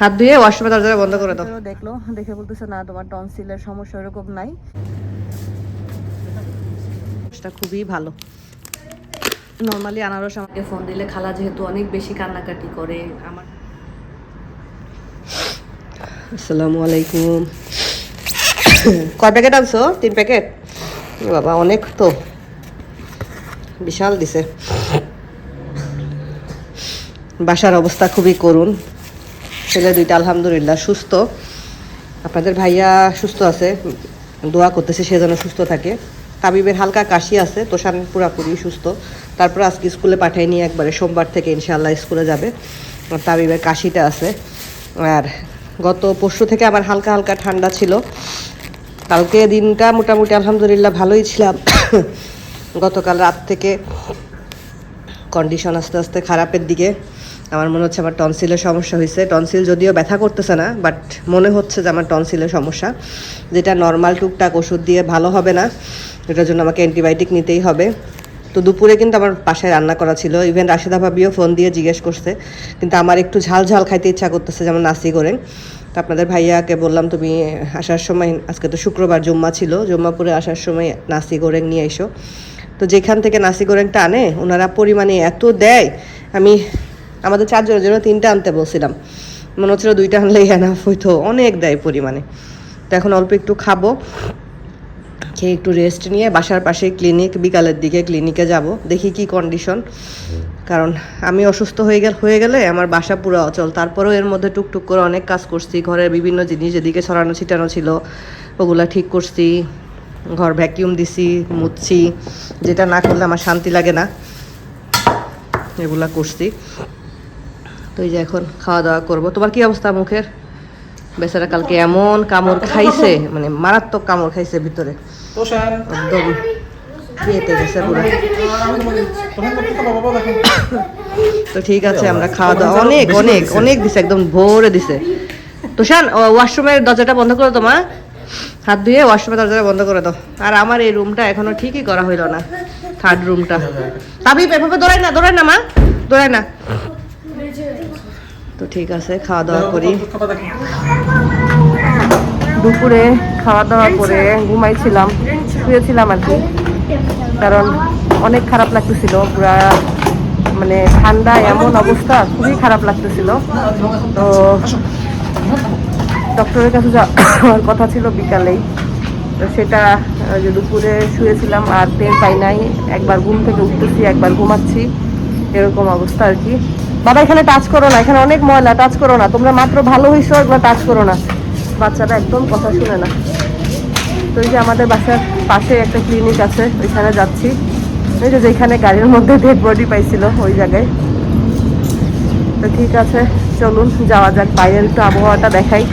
হাত ধুয়ে ওয়াশরুমে দরজা বন্ধ করে দাও। দেখল দেখে বলতেছে না তোমার টনসিলের সমস্যা এরকম নাই। সেটা খুবই ভালো। নর্মালি আনারস আমাকে ফোন দিলে খালা যেহেতু অনেক বেশি কান্নাকাটি করে আমার আসসালামু আলাইকুম। কয় প্যাকেট আনছো? তিন প্যাকেট? বাবা অনেক তো। বিশাল দিছে। বাসার অবস্থা খুবই করুণ। ছেলে দুইটা, আলহামদুলিল্লাহ, সুস্থ। আপনাদের ভাইয়া সুস্থ আছে, দোয়া করতেছে সে যেন সুস্থ থাকে। তাবিবের হালকা কাশি আছে, তোষান পুরাপুরি সুস্থ। তারপর আজকে স্কুলে পাঠিয়ে নিয়ে একবারে সোমবার থেকে ইনশাআল্লাহ স্কুলে যাবে। তাবিবের কাশিটা আছে। আর গত পরশু থেকে আমার হালকা হালকা ঠান্ডা ছিল। কালকে দিনটা মোটামুটি আলহামদুলিল্লাহ ভালোই ছিলাম। গতকাল রাত থেকে কন্ডিশন আস্তে আস্তে খারাপের দিকে আমার মনে হচ্ছে আমার টনসিলের সমস্যা হয়েছে টনসিল যদিও ব্যথা করতেছে না বাট মনে হচ্ছে যে আমার টনসিলের সমস্যা। যেটা নর্মাল টুকটাক ওষুধ দিয়ে ভালো হবে না, এটার জন্য আমাকে অ্যান্টিবায়োটিক নিতেই হবে। তো দুপুরে কিন্তু আমার বাসায় রান্না করা ছিল। ইভেন রাশেদা ভাবিও ফোন দিয়ে জিজ্ঞেস করছে। কিন্তু আমার একটু ঝাল ঝাল খাইতে ইচ্ছা করতেছে যেমন নাসি করে। তো আপনাদের ভাইয়াকে বললাম, তুমি আসার সময়, আজকে তো শুক্রবার জুম্মা ছিল, জুম্মাপুরে আসার সময় নাসি গোরেং নিয়ে এসো। তো যেখান থেকে নাসি গোরেংটা আনে, ওনারা পরিমাণে এত দেয়, আমি আমাদের চারজনের জন্য তিনটা আনতে বলছিলাম। মনে হচ্ছিল দুইটা আনলেই এনাফ হইতো। অনেক দেয় পরিমাণে। তো এখন অল্প একটু খাব। খেয়ে একটু রেস্ট নিয়ে বাসার পাশে ক্লিনিক বিকালের দিকে ক্লিনিকে যাব। দেখি কি কন্ডিশন কারণ আমি অসুস্থ হয়ে গেল হয়ে গেলে আমার বাসা পুরো অচল। তারপরেও এর মধ্যে টুকটুক করে অনেক কাজ করছি। ঘরের বিভিন্ন জিনিস যেদিকে ছড়ানো ছিটানো ছিল। ওগুলা ঠিক করছি। ঘর ভ্যাকিউম দিছি, মুছছি। যেটা না করলে আমার শান্তি লাগে না। এগুলা করছি। তো এই যে এখন খাওয়া দাওয়া করব। তোমার কি অবস্থা মুখের? বেচারা কালকে এমন কামড় খাইছে মানে মারাত্মক কামড় খাইছে ভিতরে। একদম গেছে পুরো। তো ঠিক আছে আমরা খাওয়া দাওয়া অনেক অনেক অনেক দিছে একদম ভোরে দিছে। তোষান ওয়াশরুমের দরজাটা বন্ধ করে তোমা হাত ধুয়ে ওয়াশরুমের দরজাটা বন্ধ করে দাও। আর আমার এই রুমটা এখনও ঠিকই করা হইল না থার্ড রুমটা তাবিব এভাবে দৌড়াই না দৌড়াই না মা। দৌড়াই না। তো ঠিক আছে খাওয়া দাওয়া করি দুপুরে খাওয়া দাওয়া করে ঘুমাইছিলাম শুয়েছিলাম আর কি কারণ অনেক খারাপ লাগতেছিল পুরা মানে ঠান্ডা এমন অবস্থা খুবই খারাপ লাগতেছিল তো ডক্টরের কাছে যাওয়ার কথা ছিল বিকালেই তো সেটা যে দুপুরে শুয়েছিলাম আর টের পাই নাই একবার ঘুম থেকে উঠতেছি একবার ঘুমাচ্ছি এরকম অবস্থা আর কি বাবা, এখানে টাচ করো না, এখানে অনেক ময়লা টাচ করো না। তোমরা মাত্র ভালো হয়েছো এগুলো টাচ করো না। বাচ্চারা একদম কথা শুনে না। তো এই যে আমাদের বাসার পাশে একটা ক্লিনিক আছে, ওইখানে যাচ্ছি। এই যে যেখানে গাড়ির মধ্যে ডেড বডি পাইছিল, ওই জায়গায়। তো ঠিক আছে, চলুন, যাওয়া যাক। বাইরের একটু আবহাওয়াটা দেখাই।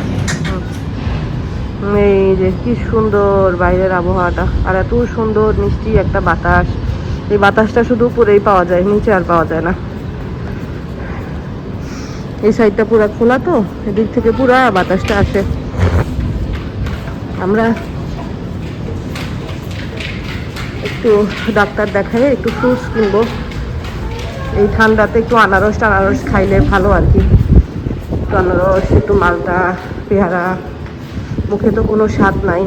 এই যে কি সুন্দর বাইরের আবহাওয়াটা। আর এত সুন্দর মিষ্টি একটা বাতাস। এই বাতাসটা শুধু উপরেই পাওয়া যায়, নিচে আর পাওয়া যায় না। এই সাইডটা পুরা খোলা তো, এদিক থেকে পুরা বাতাসটা আসে। আমরা একটু ডাক্তার দেখাই একটু ফ্রুটস কিনবো। এই ঠান্ডাতে একটু আনারস টানারস খাইলে ভালো আর কি। একটু আনারস, একটু মালটা, পেয়ারা, মুখে তো কোনো স্বাদ নাই।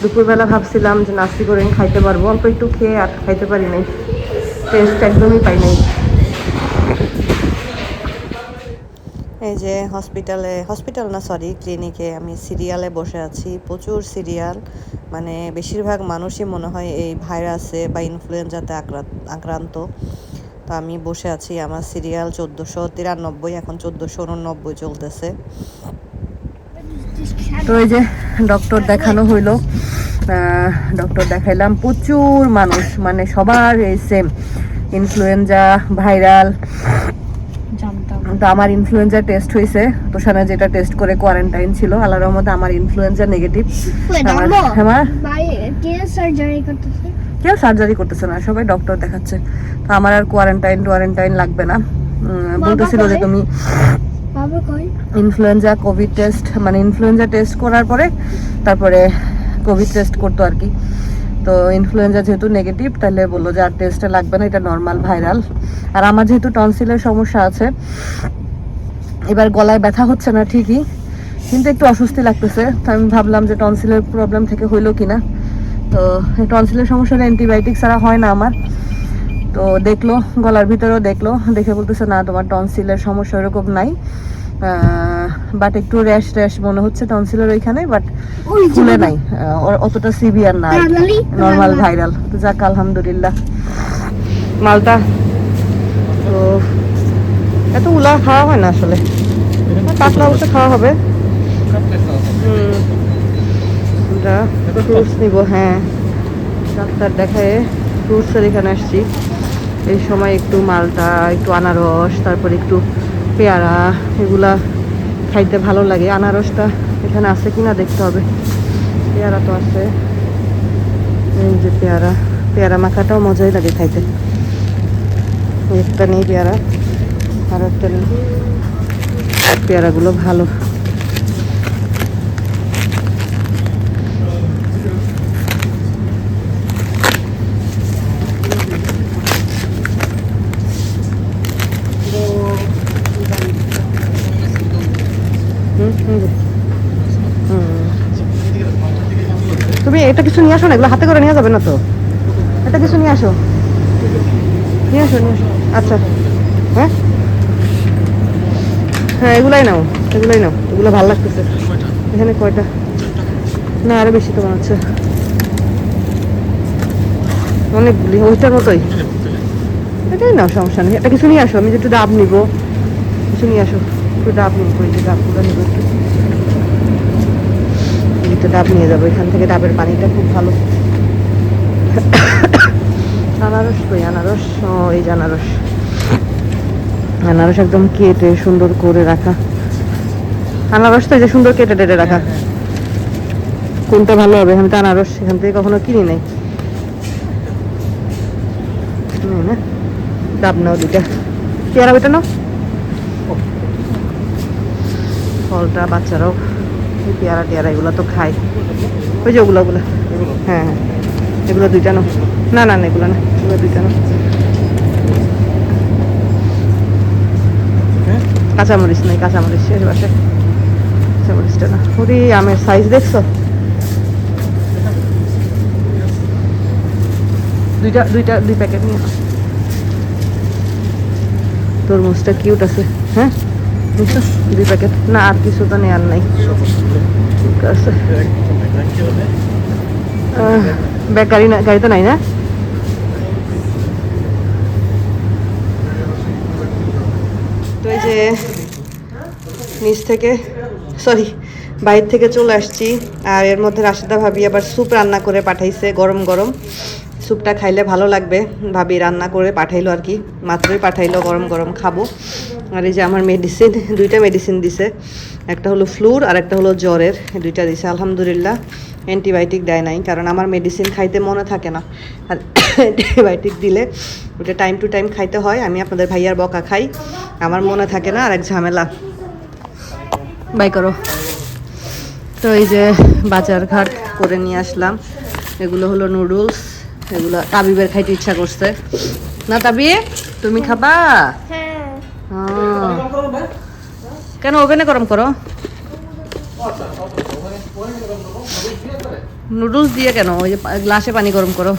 দুপুরবেলা ভাবছিলাম যে নাস্তি করে খাইতে পারব, অল্প একটু খেয়ে আর খাইতে পারি নাই। টেস্ট একদমই পাই নাই। এই যে হসপিটালে হসপিটাল না সরি ক্লিনিকে আমি সিরিয়ালে বসে আছি। প্রচুর সিরিয়াল মানে বেশিরভাগ মানুষই মনে হয় এই ভাইরাসে বা ইনফ্লুয়েঞ্জাতে আক্রান্ত। তো আমি বসে আছি, আমার সিরিয়াল চোদ্দোশো তিরানব্বই, এখন চোদ্দোশো উননব্বই চলতেছে। তো এই যে ডক্টর দেখানো হইল ডক্টর দেখাইলাম, প্রচুর মানুষ মানে সবার এই সেম ইনফ্লুয়েঞ্জা ভাইরাল তো আমার ইনফ্লুয়েঞ্জা টেস্ট হয়েছে তোষানা যেটা টেস্ট করে কোয়ারেন্টাইন ছিল আল্লাহ রহমতে আমার ইনফ্লুয়েঞ্জা নেগেটিভ আমার আমার কেউ সার্জারি করতেছে? না সবাই ডক্টর দেখাচ্ছে। তো আমার আর কোয়ারেন্টাইন টোয়ারেন্টাইন লাগবে না। বলতেছিল যে তুমি ইনফ্লুয়েঞ্জা কোভিড টেস্ট মানে ইনফ্লুয়েঞ্জা টেস্ট করার পরে তারপরে কোভিড টেস্ট করতো আর কি। তো ইনফ্লুয়েঞ্জা যেহেতু নেগেটিভ তাহলে বলল যে আর টেস্টটা লাগবে না, এটা নর্মাল ভাইরাল আর আমার যেহেতু টনসিলের সমস্যা আছে, এবার গলায় ব্যথা হচ্ছে না ঠিকই, কিন্তু একটু অস্বস্তি লাগতেছে। তো আমি ভাবলাম যে টনসিলের প্রবলেম থেকে হইল কিনা। তো টনসিলের সমস্যাটা অ্যান্টিবায়োটিক ছাড়া হয় না আমার। তো দেখল, গলার ভিতরেও দেখল, দেখে বলতেছে, না, তোমার টনসিলের সমস্যা এরকম নাই। বাট একটু র্যাশ র্যাশ মনে হচ্ছে টনসিলের ওইখানে বাট ফুলে নাই। অতটা সিভিয়ার না? নর্মাল ভাইরাল তো যাক আলহামদুলিল্লাহ। মালটা তো এত উলা খাওয়া হয় না আসলে। পাতলা অবশ্য খাওয়া হবে। ফ্রুটস নিব হ্যাঁ। ডাক্তার দেখায় ফ্রুটসের এখানে আসছি। এই সময় একটু মালটা একটু আনারস তারপর একটু পেয়ারা এগুলা খাইতে ভালো লাগে। আনারসটা এখানে আছে কিনা দেখতে হবে। পেয়ারা তো আছে। এই যে পেয়ারা। পেয়ারা মাখাটাও মজাই লাগে খাইতে। একটা নেই পেয়ারা আর একটা নেই। পেয়ারাগুলো ভালো হুম, হুম, হুম। তুমি এটা কিছু নিয়ে আসো না, এগুলো হাতে করে নিয়ে যাবে না তো। একটা কিছু নিয়ে আসো। নিয়ে আসো নিয়ে আসো। আচ্ছা। হ্যাঁ? হ্যাঁ এগুলাই নাও এগুলাই নাও, এগুলো ভালো লাগতেছে। এখানে কয়টা? না, আরও বেশি তো মনে হচ্ছে অনেকগুলি ওইটার মতোই। এটাই নাও, সমস্যা নেই। একটা কিছু নিয়ে আসো, আমি যে একটু ডাব নিবো। কিছু নিয়ে আসো, একটু ডাব নিবো, এই যে ডাবগুলো নিবো একটু। তো ডাব নিয়ে যাব। এখান থেকে ডাবের পানিটা খুব ভালো। আনারস কই? আনারস? এই যে আনারস। আনারস একদম কেটে সুন্দর করে রাখা। আনারস তো এই যে সুন্দর কেটে টেটে রাখা। কোনটা ভালো হবে? আমি তো আনারস এখান থেকে কখনো কিনি নাই। না। ডাব নাও দুইটা। পেয়ারা ওইটা নাও। ফলটা বাচ্চারাও পেয়ারা টেয়ারা, এগুলো তো খায় ওই যে ওগুলো ওগুলো। হ্যাঁ হ্যাঁ। এগুলো দুইটা নাও। না না না, এগুলো না। এগুলো দুইটা হ্যাঁ? কাঁচামরিচ নাই, কাঁচামরিচ শেষ বাসে কাঁচামরিচটা না। ওরে, আমের সাইজ দেখছ? দুইটা দুইটা, দুই প্যাকেট নিয়ে তরমুজটা কিউট আছে। হ্যাঁ? বুঝছ দুই প্যাকেট না, আর কিছু তো নেওয়ার নাই। ঠিক আছে। ব্যাগ গাড়ি না গাড়ি তো নাই না? তো এই যে নিচ থেকে সরি বাইরে থেকে চলে আসছি। আর এর মধ্যে রাশিদা ভাবি আবার স্যুপ রান্না করে পাঠাইছে, গরম গরম। স্যুপটা খাইলে ভালো লাগবে। ভাবি রান্না করে পাঠাইলো আর কি। মাত্রই পাঠাইলো, গরম গরম খাব। আর এই যে আমার মেডিসিন দুইটা মেডিসিন দিছে। একটা হলো ফ্লুর আর একটা হলো জ্বরের। দুইটা দিছে আলহামদুলিল্লাহ। অ্যান্টিবায়োটিক দেয় নাই কারণ আমার মেডিসিন খাইতে মনে থাকে না। আর অ্যান্টিবায়োটিক দিলে ওটা টাইম টু টাইম খাইতে হয়। আমি আপনাদের ভাইয়ার বকা খাই আমার মনে থাকে না আর এক ঝামেলা। বাই করো। তো এই যে বাজার ঘাট করে নিয়ে আসলাম। এগুলো হলো নুডলস এগুলো তাবিবের খাইতে ইচ্ছা করছে। না তাবি তুমি খাবা? হ্যাঁ। আহ, কেন ওভেনে গরম করো? নুডলস দিয়ে কেন? ওই যে গ্লাসে পানি গরম করো।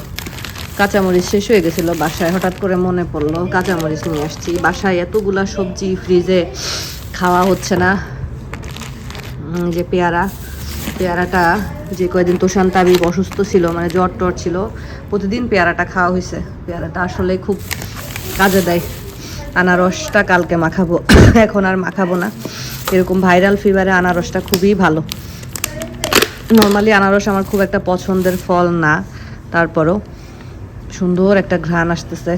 কাঁচামরিচ শেষ হয়ে গেছিল বাসায়, হঠাৎ করে মনে পড়ল, কাঁচামরিচ নিয়ে আসছি। বাসায় এতগুলা সবজি ফ্রিজে খাওয়া হচ্ছে না। যে পেয়ারা, পেয়ারাটা যে কয়দিন তোষান তাবিব অসুস্থ ছিল মানে জ্বর টর ছিল, প্রতিদিন পেয়ারাটা খাওয়া হয়েছে পেয়ারাটা আসলে খুব কাজে দেয়। আনারসটা কালকে মাখাবো। এখন আর মাখাবো না। এরকম ভাইরাল ফিভারে আনারসটা খুবই ভালো। নর্মালি আনারস আমার খুব একটা পছন্দের ফল না। তারপরও সুন্দর একটা ঘ্রাণ আসতেছে।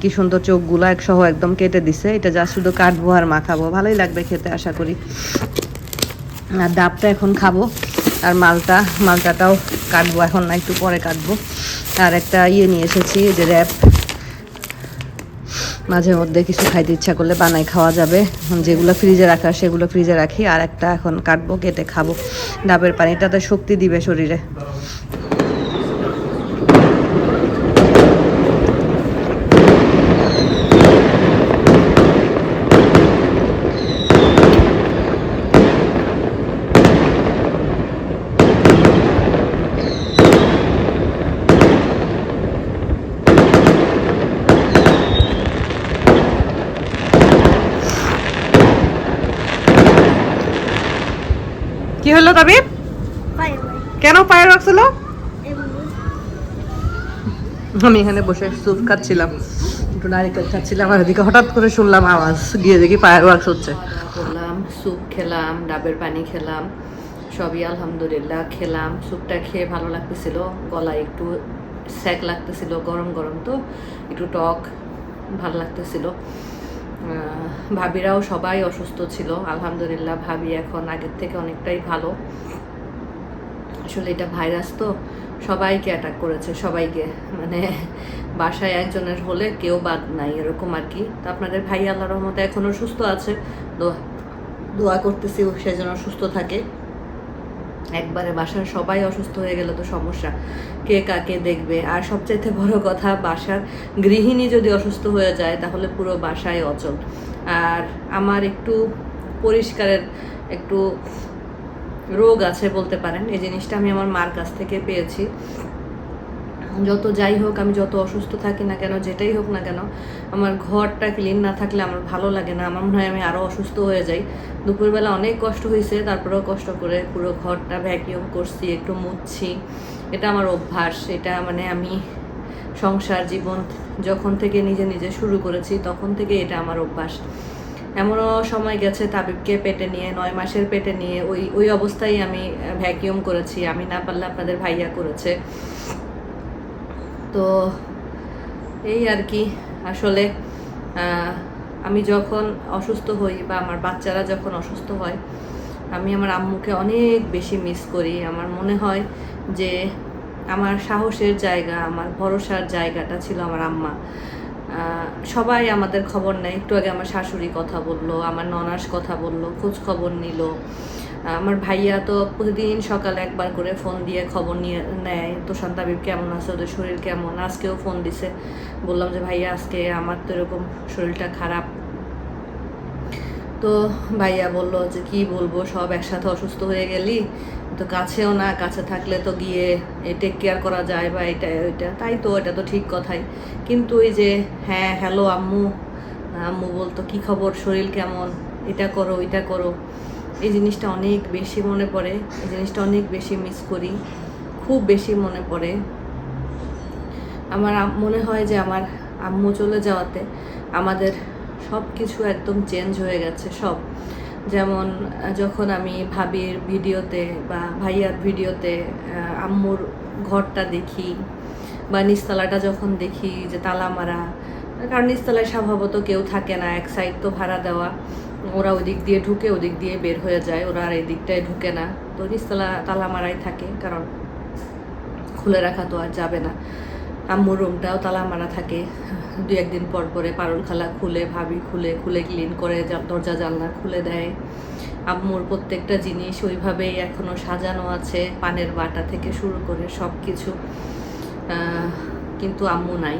কি সুন্দর চোখগুলো একসহ একদম কেটে দিছে। এটা যা শুধু কাটবো আর মাখাবো। ভালোই লাগবে খেতে, আশা করি। আর ডাবটা এখন খাব। আর মালটা, মালটাটাও কাটবো। এখন না, একটু পরে কাটবো। আর একটা ইয়ে নিয়ে এসেছি যে র্যাপ মাঝে মধ্যে কিছু খাইতে ইচ্ছা করলে বানাই খাওয়া যাবে। যেগুলো ফ্রিজে রাখা, সেগুলো ফ্রিজে রাখি। আর একটা এখন কাটবো, কেটে খাব। ডাবের পানিটাতে শক্তি দিবে শরীরে কি হলো তাবিব Bye. আমি এখানে বসে স্যুপ খাচ্ছিলাম। একটু নারিকেল খাচ্ছিলাম আর এদিকে হঠাৎ করে শুনলাম আওয়াজ। গিয়ে দেখি ফায়ার ওয়ার্কস হচ্ছে। করলাম, স্যুপ খেলাম, ডাবের পানি খেলাম, সবই আলহামদুলিল্লাহ খেলাম। স্যুপটা খেয়ে ভালো লাগতেছিল, গলায় একটু স্যাক লাগতেছিল, গরম গরম তো, একটু টক ভালো লাগতেছিল। ভাবিরাও সবাই অসুস্থ ছিল, আলহামদুলিল্লাহ ভাবি এখন আগের থেকে অনেকটাই ভালো। আসলে এটা ভাইরাস তো, সবাইকে অ্যাটাক করেছে, সবাইকে। মানে বাসায় একজনের হলে কেউ বাদ নাই, এরকম আর কি। তো আপনাদের ভাই আল্লাহ রহমতে এখনও সুস্থ আছে। দোয়া দোয়া করতেছি সে যেন সুস্থ থাকে। একবারে বাসার সবাই অসুস্থ হয়ে গেলে তো সমস্যা। কে কাকে দেখবে? আর সবচাইতে বড় কথা, বাসার গৃহিণী যদি অসুস্থ হয়ে যায়, তাহলে পুরো বাসায় অচল। আর আমার একটু পরিষ্কারের, একটু রোগ আছে বলতে পারেন। এই জিনিসটা আমি আমার মার কাছ থেকে পেয়েছি। যত যাই হোক, আমি যত অসুস্থ থাকি না কেন, যেটাই হোক না কেন, আমার ঘরটা ক্লিন না থাকলে আমার ভালো লাগে না। আমার মনে হয় আমি আরও অসুস্থ হয়ে যাই। দুপুরবেলা অনেক কষ্ট হয়েছে, তারপরেও কষ্ট করে পুরো ঘরটা ভ্যাকিউম করছি, একটু মুছছি। এটা আমার অভ্যাস। এটা মানে আমি সংসার জীবন যখন থেকে নিজে নিজে শুরু করেছি, তখন থেকে এটা আমার অভ্যাস। এমনও সময় গেছে তাবিবকে পেটে নিয়ে, নয় মাসের পেটে নিয়ে। ওই ওই অবস্থায় আমি ভ্যাকিউম করেছি। আমি না পারলে আপনাদের ভাইয়া করেছে। তো এই আর কি। আসলে আমি যখন অসুস্থ হই বা আমার বাচ্চারা যখন অসুস্থ হয়, আমি আমার আম্মুকে অনেক বেশি মিস করি। আমার মনে হয় যে আমার সাহসের জায়গা, আমার ভরসার জায়গাটা ছিল আমার আম্মা। সবাই আমাদের খবর নেয়। একটু আগে আমার শাশুড়ি কথা বলল, আমার ননাস কথা বলল খোঁজ খবর নিল আমার ভাইয়া তো প্রতিদিন সকালে একবার করে ফোন দিয়ে খবর নিয়ে নেয় তো শান্তাবিব কেমন আছে, ওদের শরীর কেমন? আজকেও ফোন দিছে। বললাম যে, ভাইয়া, আজকে আমার তো এরকম শরীরটা খারাপ। তো ভাইয়া বলল যে, কি বলব, সব একসাথে অসুস্থ হয়ে গেলি, তো কাছেও না, কাছে থাকলে তো গিয়ে টেক কেয়ার করা যায় বা এটা, ওইটা। তাই তো, এটা তো ঠিক কথাই। কিন্তু এই যে হ্যাঁ হ্যালো আম্মু। আম্মু বলতো, কি খবর? শরীর কেমন? এটা করো, ওইটা করো। এই জিনিসটা অনেক বেশি মনে পড়ে, এই জিনিসটা অনেক বেশি মিস করি, খুব বেশি মনে পড়ে। আমার মনে হয় যে, আমার আম্মু চলে যাওয়াতে আমাদের সব কিছু একদম চেঞ্জ হয়ে গেছে, সব। যেমন যখন আমি ভাবির ভিডিওতে বা ভাইয়ার ভিডিওতে আম্মুর ঘরটা দেখি বা নিচতলাটা যখন দেখি যে তালা মারা, কারণ নিচতলায় স্বভাবত কেউ থাকে না, এক সাইড তো ভাড়া দেওয়া, ওরা ওদিক দিয়ে ঢুকে ওদিক দিয়ে বের হয়ে যায়, ওরা আর এই দিকটায় ঢুকে না। তো নিচতলা তালা মারাই থাকে, কারণ খুলে রাখা তো আর যাবে না। আম্মুর রুমটাও তালা মারা থাকে। দু একদিন পর পরে পারুল খালা খুলে, ভাবি খুলে খুলে ক্লিন করে দরজা, জানলা খুলে দেয়। আম্মুর প্রত্যেকটা জিনিস ওইভাবেই এখনও সাজানো আছে, পানের বাটা থেকে শুরু করে সব কিছু কিন্তু আম্মু নাই।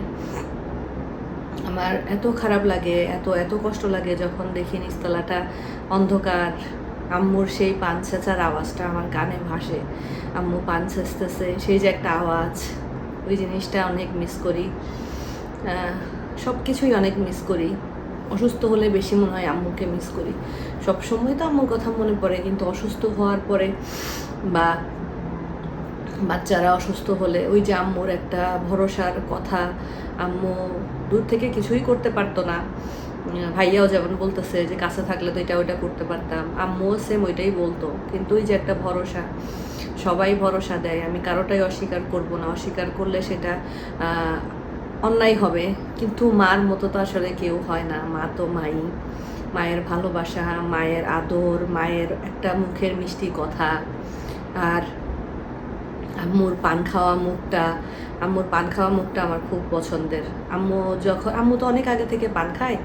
আমার এত খারাপ লাগে, এত এত কষ্ট লাগে যখন দেখি নিচতলাটা অন্ধকার। আম্মুর সেই পান ছেঁচার আওয়াজটা আমার কানে ভাসে। আম্মু পান ছেঁচতেছে, সেই যে একটা আওয়াজ। ওই জিনিসটা অনেক মিস করি। সব কিছুই অনেক মিস করি। অসুস্থ হলে বেশি মনে হয় আম্মুকে মিস করি। সব সময় তো আম্মুর কথা মনে পড়ে, কিন্তু অসুস্থ হওয়ার পরে বা বাচ্চারা অসুস্থ হলে ওই যে আম্মুর একটা ভরসার কথা, আম্মু দূর থেকে কিছুই করতে পারতো না। ভাইয়াও যেমন বলতেছে যে, কাছে থাকলে তো এটা ওইটা করতে পারতাম। আম্মুও সেম ওইটাই বলতো। কিন্তু ওই যে একটা ভরসা সবাই ভরসা দেয়, আমি কারোটাই অস্বীকার করব না। অস্বীকার করলে সেটা অন্যায় হবে। কিন্তু মার মতো তো আসলে কেউ হয় না। মা তো মাই। মায়ের ভালোবাসা, মায়ের আদর, মায়ের একটা মুখের মিষ্টি কথা। আর আম্মুর পান খাওয়া মুখটা, আম্মুর পান খাওয়া মুখটা আমার খুব পছন্দের। আম্মু যখন আম্মু তো অনেক আগে থেকে পান খায়।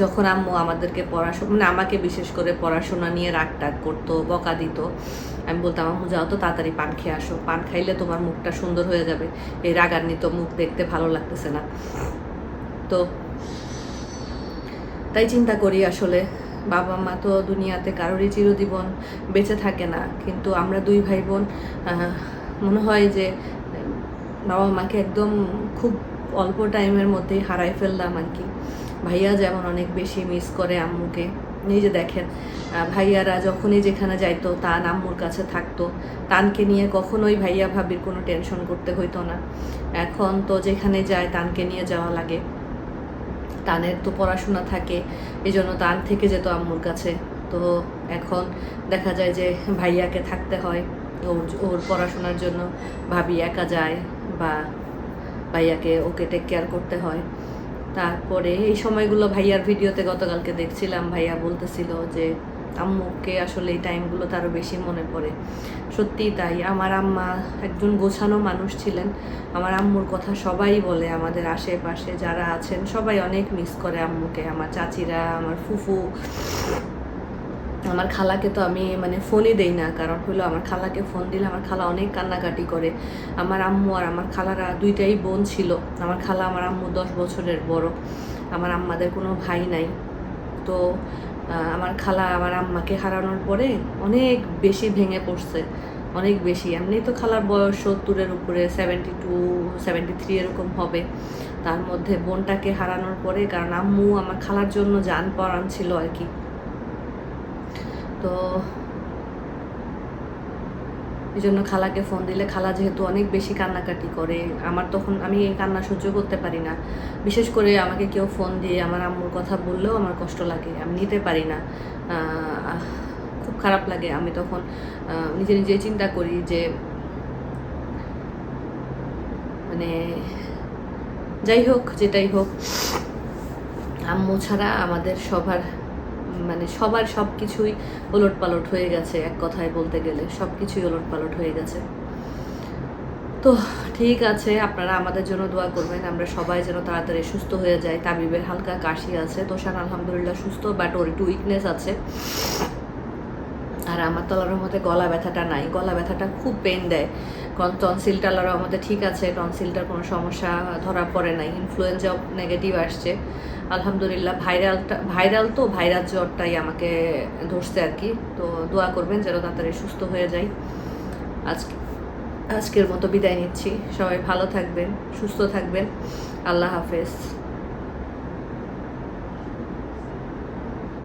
যখন আম্মু আমাদেরকে পড়াশোনা মানে আমাকে বিশেষ করে পড়াশোনা নিয়ে রাগ টাগ করতো, বকা দিত, আমি বলতাম, আম্মু, যাও তো তাড়াতাড়ি পান খেয়ে আসো। পান খাইলে তোমার মুখটা সুন্দর হয়ে যাবে। এই রাগান্বিত মুখ দেখতে ভালো লাগতেছে না। তো তাই চিন্তা করি আসলে, বাবা মা তো দুনিয়াতে কারোরই চিরজীবন বেঁচে থাকে না। কিন্তু আমরা দুই ভাই বোন মনে হয় যে, বাবা মাকে একদম খুব অল্প টাইমের মধ্যেই হারাই ফেললাম আর কি। ভাইয়া যেমন অনেক বেশি মিস করে আম্মুকে। নিজে দেখেন ভাইয়ারা যখনই যেখানে যাইতো তান আম্মুর কাছে থাকতো। তানকে নিয়ে কখনোই ভাইয়া ভাবির কোনো টেনশন করতে হইতো না। এখন তো যেখানে যায়, তানকে নিয়ে যাওয়া লাগে। তানের তো পড়াশোনা থাকে এই জন্য তান থেকে যেত আম্মুর কাছে। তো এখন দেখা যায় যে ভাইয়াকে থাকতে হয়, ওর ওর পড়াশোনার জন্য। ভাবি একা যায় বা ভাইয়াকে ওকে টেক কেয়ার করতে হয়। তারপরে এই সময়গুলো ভাইয়ার ভিডিওতে গতকালকে দেখছিলাম, ভাইয়া বলতেছিল যে, আম্মুকে আসলে এই টাইমগুলো তারও বেশি মনে পড়ে। সত্যি তাই, আমার আম্মা একজন গোছানো মানুষ ছিলেন। আমার আম্মুর কথা সবাই বলে, আমাদের আশেপাশে যারা আছেন সবাই অনেক মিস করে আম্মুকে। আমার চাচিরা, আমার ফুফু আমার খালাকে তো আমি মানে ফোনই দেই না, কারণ হলো আমার খালাকে ফোন দিলে আমার খালা অনেক কান্নাকাটি করে। আমার আম্মু আর আমার খালারা দুইটাই বোন ছিল। আমার খালা, আমার আম্মু দশ বছরের বড়। আমার আম্মাদের কোনো ভাই নাই। তো আমার খালা আমার আম্মাকে হারানোর পরে অনেক বেশি ভেঙে পড়ছে। অনেক বেশি। এমনি তো খালার বয়স সত্তরের উপরে সেভেন্টি টু সেভেন্টি থ্রি এরকম হবে। তার মধ্যে বোনটাকে হারানোর পরে, কারণ আম্মু আমার খালার জন্য যান পরাণ ছিল আর কি। তো এই জন্য খালাকে ফোন দিলে খালা যেহেতু অনেক বেশি কান্নাকাটি করে, আমার তখন, আমি এই কান্না সহ্য করতে পারি না। বিশেষ করে আমাকে কেউ ফোন দিয়ে আমার আম্মুর কথা বললেও আমার কষ্ট লাগে, আমি নিতে পারি না। খুব খারাপ লাগে। আমি তখন নিজে নিজে চিন্তা করি যে মানে যাই হোক, যেটাই হোক, আম্মু ছাড়া আমাদের সবার মানে সবার সব কিছুই ওলট পালট হয়ে গেছে, এক কথায় বলতে গেলে। সব কিছুই ওলট পালট হয়ে গেছে। তো ঠিক আছে, আপনারা আমাদের জন্য দোয়া করবেন। আমরা সবাই যেন তাড়াতাড়ি সুস্থ হয়ে যায় তাবিবের হালকা কাশি আছে। তোষান আলহামদুলিল্লাহ সুস্থ বাট ওর একটু উইকনেস আছে। আর আমার তলার মধ্যে গলা ব্যথাটা নাই। গলা ব্যথাটা খুব পেন দেয়। কারণ টনসিল টালারও আমাদের ঠিক আছে। টনসিলটার কোনো সমস্যা ধরা পড়ে নাই। ইনফ্লুয়েঞ্জা নেগেটিভ আসছে। আলহামদুলিল্লাহ, ভাইরালটা, ভাইরাল তো, ভাইরাল জ্বরটাই আমাকে ধরছে আর কি। তো দোয়া করবেন যেন তাড়াতাড়ি সুস্থ হয়ে যাই। আজকে, আজকের মতো বিদায় নিচ্ছি। সবাই ভালো থাকবেন, সুস্থ থাকবেন। আল্লাহ হাফেজ।